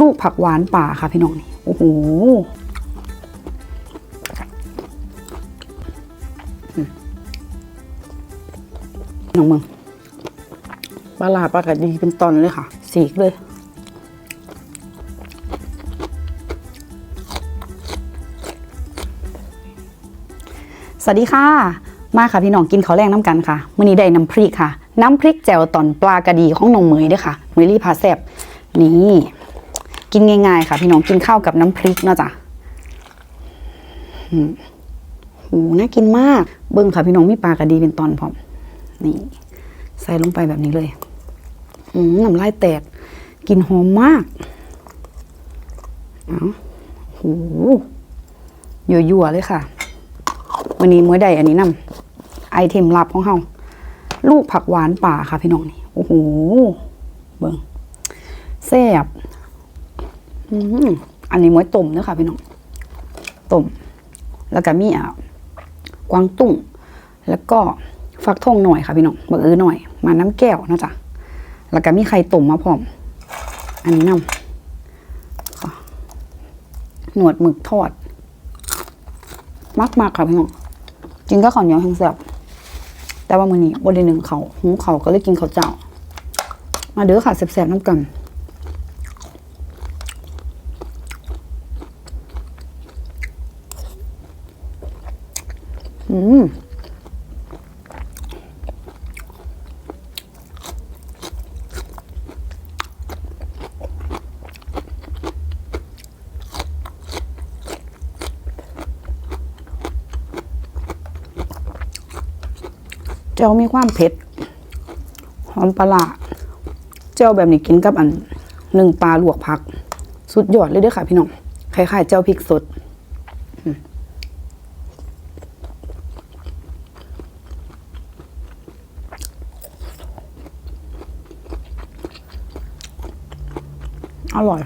ลูกผักหวานป่าค่ะพี่น้องนี่โอ้โหอืมน้องมึงปลาลาปลากระดีเป็นตอนเลยค่ะ สีกเลยสวัสดีค่ะ มาค่ะพี่น้องกินข้าวแรงน้ำกันค่ะมื้อนี้ได้น้ำพริกค่ะ น้ำพริกแจ่วตอนปลากระดีของน้องเหมยเด้วยค่ะเมยลี่พาแซบนี่ กินง่ายๆค่ะ พี่น้องกินข้าวกับน้ำพริกเนาะจ้ะอืมโหน่ากินมาก เบิ้งค่ะพี่น้องมีปลากระดีเป็นตอนพร้อม นี่ ใส่ลงไปแบบนี้เลยอืมน้ำลายแตก กินหอมมากเอาโหยั่วๆเลยค่ะ วันนี้มื้อใดอันนี้นำไอเทมลับของเฮาลูกผักหวานป่าค่ะพี่น้องนี่ โอ้โห เบิ่งแซ่บ อันนี้ม้วยต้มเด้อค่ะพี่น้องต้มแล้วก็มีอะกวางตุ้ง แล้วก็ฟักทองหน่อยค่ะพี่น้องบักอื้อหน่อย มาน้ำแก้วนะจ้ะแล้วก็มีไข่ต้มมาพร้อม อันนี้นำหนวดหมึกทอด มากมากค่ะพี่น้องกินก็ข้าวเหนียวแห้งแซ่บแต่ว่ามื้อนี้บ่ได้หนึ่งเขาหุงเขาก็เลยกินข้าวเจ้า มาเด้อค่ะแซ่บๆน้ำกัน เจ้ามีความเผ็ด หอมปลาร้าเจ้าแบบนี้กินกับอันหนึ่งปลาลวกผัก สุดยอดเลยเด้อค่ะพี่น้องคล้ายๆเจ้าพริกสด อ อร่อย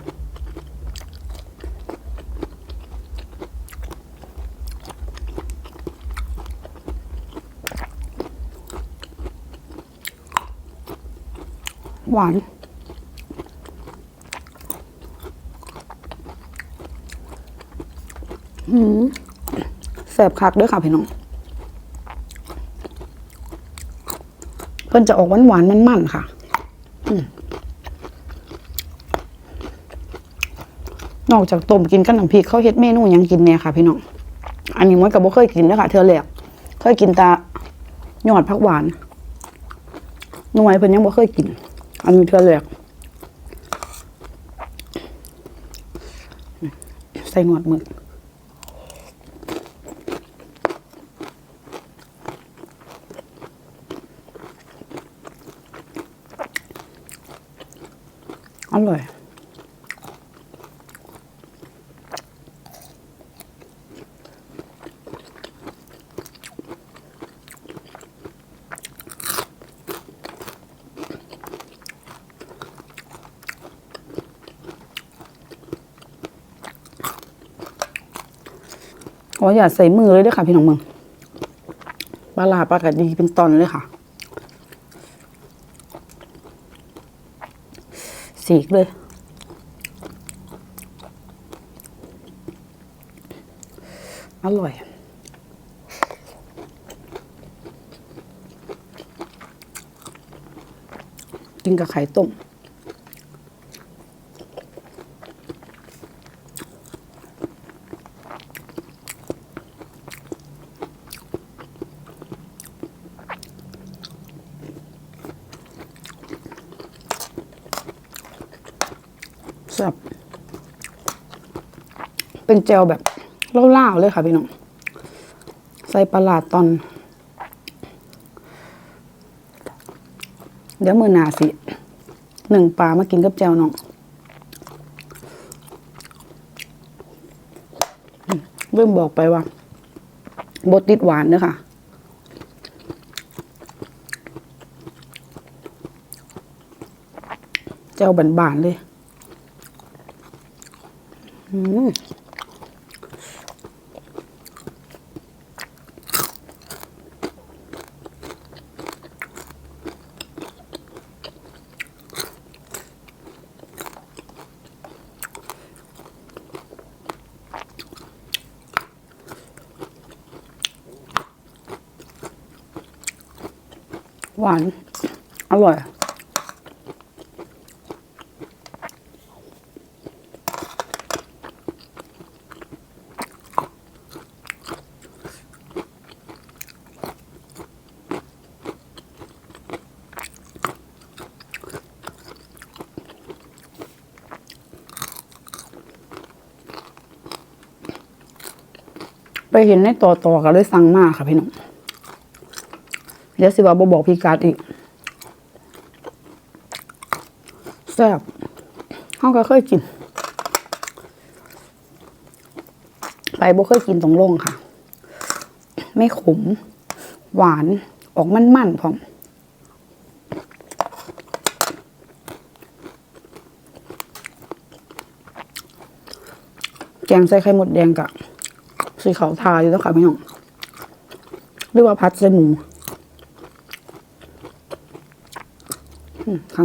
หวานอืมแสบคักด้วยค่ะพี่น้อง เพิ่นจะออกหวานหวานมันๆค่ะ นอกจากต้มกินกับน้ำพริกเขาเฮ็ดเมนูยังกินแหน่ยค่ะ พี่น้อง อันนี้มันก็บ่เคยกินนะคะเธอแรกเคยกินตายอดผักหวานหน่วยเพิ่นยังบ่เคยกิน อันนี้เธอแรกใส่หนวดหมึกอร่อย ข ออย่าใส่มือเลยด้วยค่ะ พี่น้องเมืองปลาลาปลากระดีเป็นตอนเลยค่ะสีกเลยอร่อยกินกับไข่ต้ม แซ่บเป็นเจลแบบเล่าๆเลยค่ะพี่น้อง ใส่ปลาร้าตอน เดี๋ยวมือหนาสิหนึ่งปลามากินกับเจลน้องเริ่มบอกไปว่าบดติดหวานเนอะค่ะเจลบานๆเลย อืม หวาน อร่อย ไปเห็นในต่อๆกันเลยสั่งมากค่ะพี่น้อง ดี๋ยวสิว่าบบอกพี่การอีกแซ่บเขาก็เคยกิน ไปบ่เคยกินตรงโล่งค่ะ ไม่ขม หวาน ออกมันๆพร้อมแกงใส่ไข่หมดแดงกับสีขาวทาอยู่แล้วค่ะพี่น้องหรือว่าพัดใส่หมู อืมค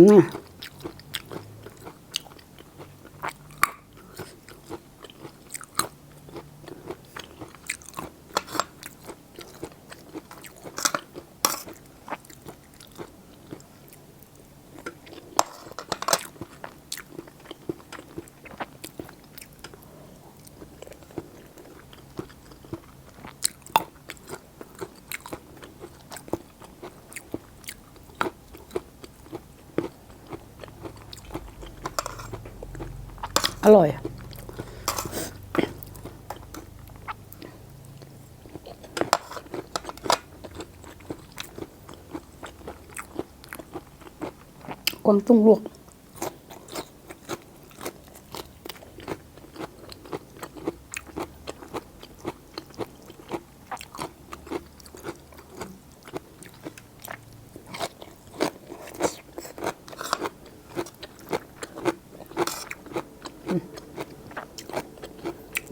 อร่อย กวางตุ้งลวก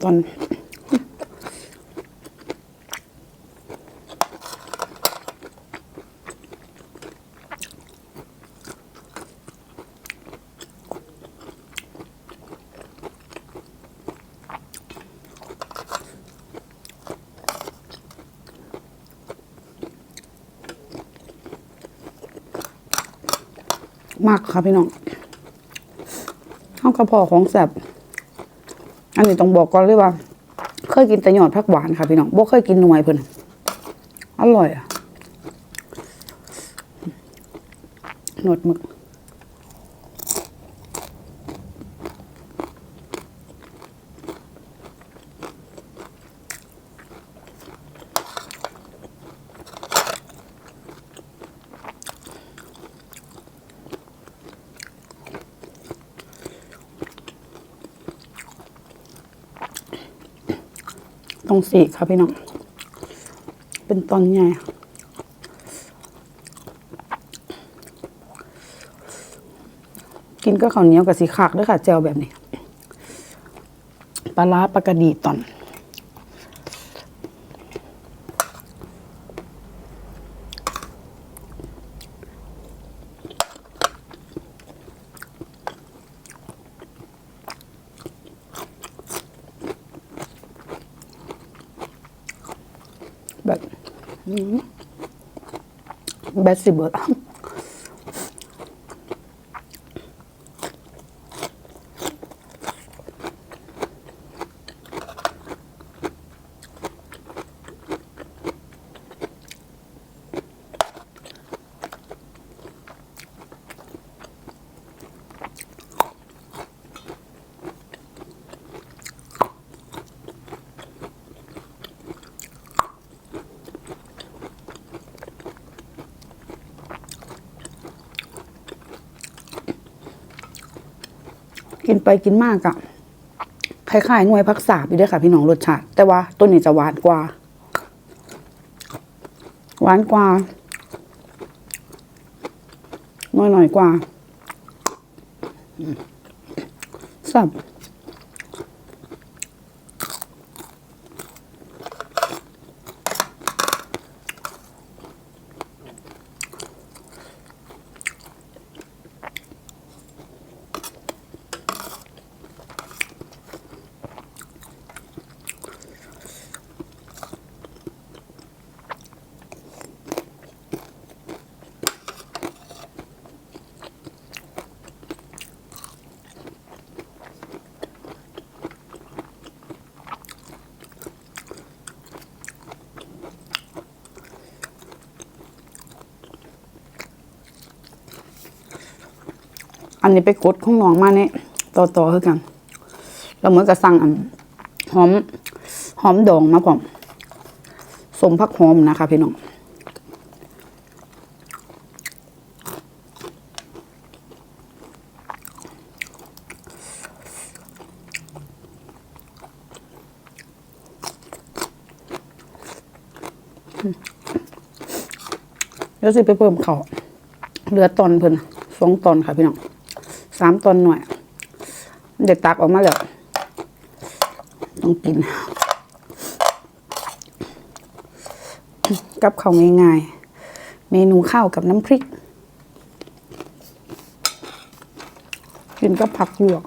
ตอนมากค่ะพี่น้องข้าวกระเพาะของแสบ อันนี้ต้องบอกก่อนเลยว่า เคยกินแต่หยอดผักหวานค่ะพี่น้องบ่เคยกินหน่วยเพิ่นอร่อยอะหนวดหมึก ตรงสีค่ะพี่น้อง เป็นตอนใหญ่กินก็ข้าวเหนียวกับสีขากด้วยค่ะเจลแบบนี้ ปลาร้าปลากระดีตอน แบบ อื กินไปกินมากอะคล้ายๆหน่วยพักษาอยู่ด้วยค่ะ พี่น้องรสชาติ แต่ว่าตัวนี้จะหวานกว่า หวานกว่าน้อยหน่อยๆกว่าสับ อันนี้ไปกดของน้องมาเนี่ยต่อต่อคือกันแล้วเหมือนกับสั่งอันหอมหอมดองมาพร้อมสมพักหอมนะคะพี่น้องเดี๋ยวสิไปเพิ่มเขาเหลือตอนเพิ่นสองตอนค่ะพี่น้อง สามตอนหน่อยเด็กตักออกมาแล้วต้องกิน กับข้าวง่ายๆ เมนูข้าวกับน้ำพริก กินกับผักหยวก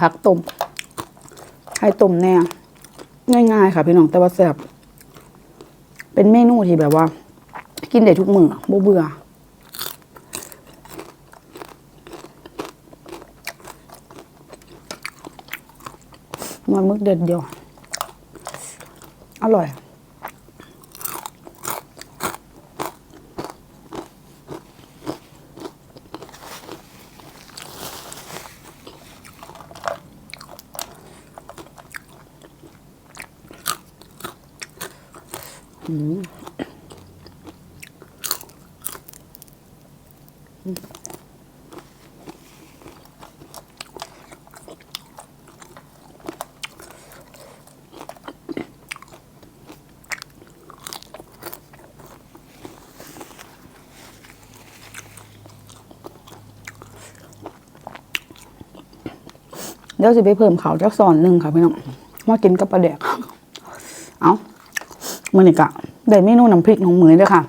ผักต้มไข่ต้มแน่ง่ายๆ ค่ะพี่น้องแต่ว่าแซ่บเป็นเมนูที่แบบว่า กินได้ทุกมือบ่เบื่อ มันมึกเด็ดเดียว อร่อย อืม เดี๋ยวสิไปเพิ่มเขาจักซอนหนึ่งค่ะพี่น้องมากินกับปลาแดก เอามือนี่กะได้เมนูน้ำพริกน้องเหมยด้วยค่ะ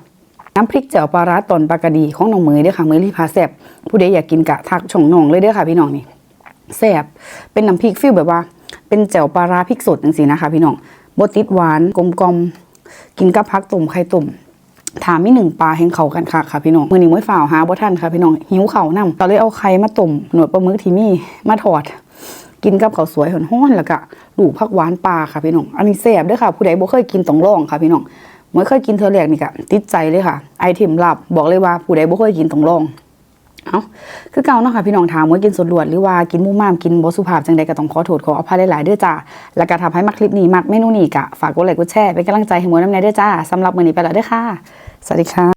น้ำพริกแจ่วปลาร้าตอนปลากระดีของน้องเหมยด้วยค่ะเหมยรีพาแซบผู้ใดอยากกินกะทักช่องน้องเลยเด้อค่ะ พี่น้องนี่แซบเป็นน้ำพริกฟิลแบบว่า เป็นแจ่วปลาร้าพริกสดจังซี่นะคะ พี่น้องบติดหวานกลมกลมกินกับพักต้มไข่ต้มถามมีหนึ่งปลาแห่งเขากันค่ะค่ะพี่น้องมือนี้ม้ยฝ่าวหาบ่ทันค่ะพี่น้องหิวเขาวนำก็เลยเอาไข่มาต้มหนวดปลาหมึกที่มีมาทอด กินกับข้าวสวยห้อนแล้วก็ลูกผักหวานปลาค่ะพี่น้อง อันนี้แซ่บด้วยค่ะ ผู้ใดบ่เคยกินต้องลองค่ะพี่น้องม้ยเคยกินเธอแรกนี่ก็ติดใจเลยค่ะ ไอเทมลับบอกเลยว่าผู้ใดบ่เคยกินต้องลองเอาคือเก่าเนาะค่ะพี่น้องถามว่ากินสดลวดหรือว่ากินมู่ม่ามกินบ่สุภาพจังใดก็ต้องขอโทษขออภัยหลายๆเด้อจ้าแล้วก็ทำให้มักคลิปนี้มักเมนูนี้ก็ฝากกดไลค์กดแชร์เป็นกำลังใจให้หมวยน้ำในเด้อจ้าสำหรับมื้อนี้ไปแล้วเด้อค่ะ สวัสดีค่ะ